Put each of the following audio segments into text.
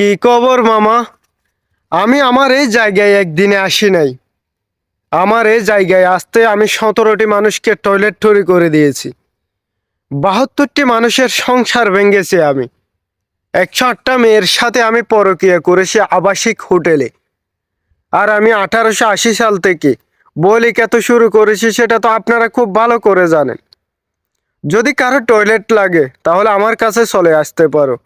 কি খবর, মামা? আমি আমার এই জায়গায় একদিনে আসি নাই। আমার এই জায়গায় আসতে আমি সতেরোটি মানুষকে টয়লেট টরি করে দিয়েছি। বাহাত্তরটি মানুষের সংসার ভেঙেছি আমি। একশো আটটা মেয়ের সাথে আমি পরকিয়া করেছি আবাসিক হোটেলে। আর আমি আঠারোশো আশি সাল থেকে বলি কত শুরু করেছি, সেটা তো আপনারা খুব ভালো করে জানেন। যদি কারও টয়লেট লাগে, তাহলে আমার কাছে চলে আসতে পারো।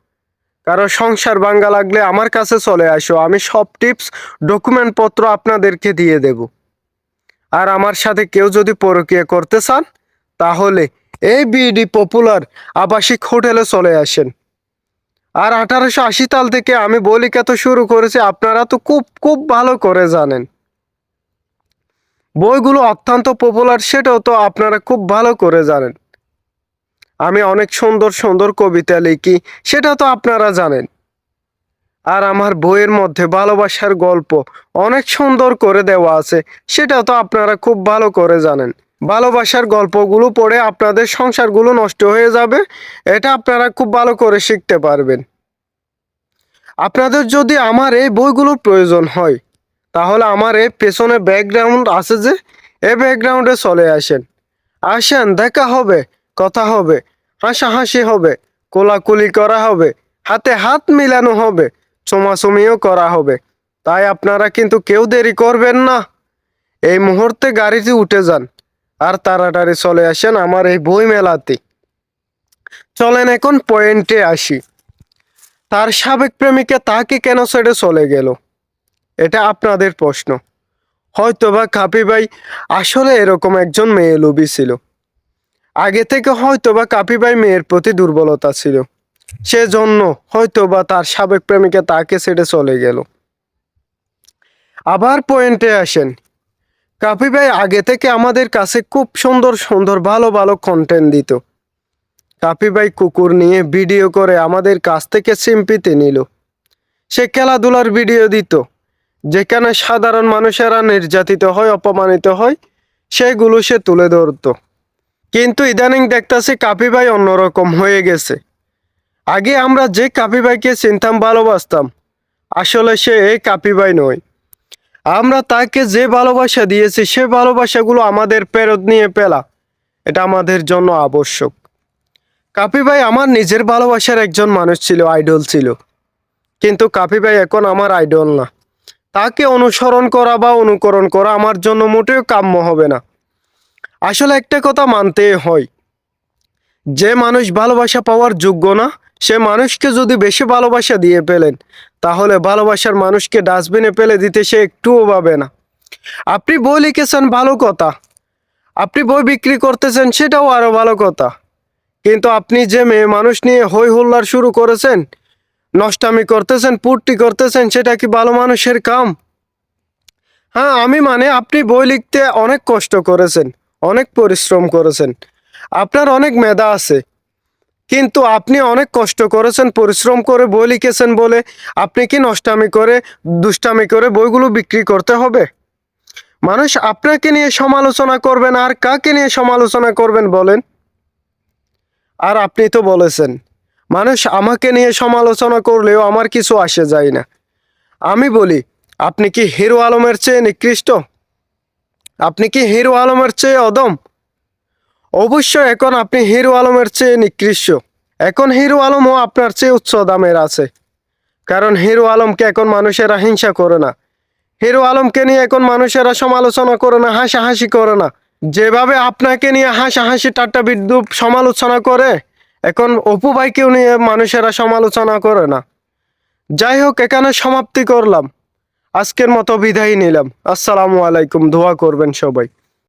কারও সংসার ভাঙ্গা লাগলে আমার কাছে চলে আসো, আমি সব টিপস ডকুমেন্টপত্র আপনাদেরকে দিয়ে দেব। আর আমার সাথে কেউ যদি পরকিয়া করতে চান, তাহলে এই বিডি পপুলার আবাসিক হোটেলে চলে আসেন। আর আঠারোশো আশি সাল থেকে আমি বলি কত শুরু করেছি, আপনারা তো খুব খুব ভালো করে জানেন। বইগুলো অত্যন্ত পপুলার সেটাও তো আপনারা খুব ভালো করে জানেন। আমি অনেক সুন্দর সুন্দর কবিতা লিখি, সেটা তো আপনারা জানেন। আর আমার বইয়ের মধ্যে ভালোবাসার গল্প অনেক সুন্দর করে দেওয়া আছে, সেটা তো আপনারা খুব ভালো করে জানেন। ভালোবাসার গল্পগুলো পড়ে আপনাদের সংসারগুলো নষ্ট হয়ে যাবে, এটা আপনারা খুব ভালো করে শিখতে পারবেন। আপনাদের যদি আমার এই বইগুলোর প্রয়োজন হয়, তাহলে আমার এই পেছনে ব্যাকগ্রাউন্ড আছে যে, এই ব্যাকগ্রাউন্ডে চলে আসেন। আসেন, দেখা হবে, কথা হবে। হাসাহাসি হবে, কোলাকুলি করা হবে, হাতে হাত মিলানো হবে চুমাচুমিও করা হবে। তাই আপনারা কিন্তু কেউ দেরি করবেন না। এই মুহূর্তে গাড়িতে উঠে যান আর তাড়াতাড়ি চলে আসেন আমার এই বই মেলাতে চলেন এখন পয়েন্টে আসি। তার সাবেক প্রেমিকা তাকে কেন ছেড়ে চলে গেল? এটা আপনাদের প্রশ্ন। হয়তোবা কাপি ভাই আসলে এরকম একজন মেয়ে লোভী ছিল। আগে থেকে হয়তোবা কাপি ভাই মেয়ের প্রতি দুর্বলতা ছিল। সেজন্য হয়তোবা তার সাবেক প্রেমিকা তাকে ছেড়ে চলে গেল। আবার পয়েন্টে আসেন। কাপি ভাই আগে থেকে আমাদের কাছে খুব সুন্দর সুন্দর ভালো ভালো কন্টেন্ট দিত। কাপি ভাই কুকুর নিয়ে ভিডিও করে আমাদের কাছ থেকে সিম্পিতে নিল। সে খেলাধুলার ভিডিও দিত, যেখানে সাধারণ মানুষেরা নির্যাতিত হয়, অপমানিত হয়, সেগুলো সে তুলে ধরতো। কিন্তু ইদানিং দেখতেছি কাপি ভাই অন্যরকম হয়ে গেছে। আগে আমরা যে কাপি ভাইকে চিনতাম, ভালোবাসতাম, আসলে সে এই কাপি ভাই নয়। আমরা তাকে যে ভালোবাসা দিয়েছি, সে ভালোবাসাগুলো আমাদের ফেরত নিয়ে পেলা এটা আমাদের জন্য আবশ্যক। কাপি ভাই আমার নিজের ভালোবাসার একজন মানুষ ছিল, আইডল ছিল। কিন্তু কাপি ভাই এখন আমার আইডল না। তাকে অনুসরণ করা বা অনুকরণ করা আমার জন্য মোটেও কাম্য হবে না। আসলে একটা কথা মানতে হয়। যে মানুষ ভালোবাসা পাওয়ার যোগ্য না, সে মানুষকে যদি বেশি ভালোবাসা দিয়ে পেলেন তাহলে ভালোবাসার মানুষকে ডাস্টবিনে ফেলে দিতে সে একটুও পাবে না। আপনি বই লিখেছেন, ভালো কথা। আপনি বই বিক্রি করতেছেন, সেটাও আরও ভালো কথা। কিন্তু আপনি যে মেয়ে মানুষ নিয়ে হই হুল্লার শুরু করেছেন, নষ্টামি করতেছেন পুট্টি করতেছেন, সেটা কি ভালো মানুষের কাম? হ্যাঁ আমি মানে আপনি বই লিখতে অনেক কষ্ট করেছেন। অনেক পরিশ্রম করেছেন। আপনার অনেক মেধা আছে। কিন্তু আপনি অনেক কষ্ট করেছেন, পরিশ্রম করে বই লিখেছেন বলে। আপনি কি নষ্টামি করে, দুষ্টামি করে বইগুলো বিক্রি করতে হবে? মানুষ আপনাকে নিয়ে সমালোচনা করবেন আর কাকে নিয়ে সমালোচনা করবেন বলেন? আর আপনি তো বলেছেন, মানুষ আমাকে নিয়ে সমালোচনা করলেও আমার কিছু আসে যায় না। আমি বলি, আপনি কি হিরো আলমের চেয়ে নিকৃষ্ট? আপনি কি হিরো আলমের চেয়ে অদম? অবশ্য এখন আপনি হিরো আলমের চেয়ে নিকৃষ্ট। এখন হিরো আলমও আপনার চেয়ে উচ্চ দামের আছে। কারণ হিরো আলমকে এখন মানুষেরা হিংসা করে না। হিরো আলমকে নিয়ে এখন মানুষেরা সমালোচনা করে না, হাসাহাসি করে না। যেভাবে আপনাকে নিয়ে হাসাহাসি, টাট্টা বিদ্যুৎ সমালোচনা করে, এখন অপু ভাইকেও নিয়ে মানুষেরা সমালোচনা করে না। যাই হোক, এখানে সমাপ্তি করলাম। আজকের মতো বিদায় নিলাম। আসসালামু আলাইকুম দোয়া করবেন সবাই।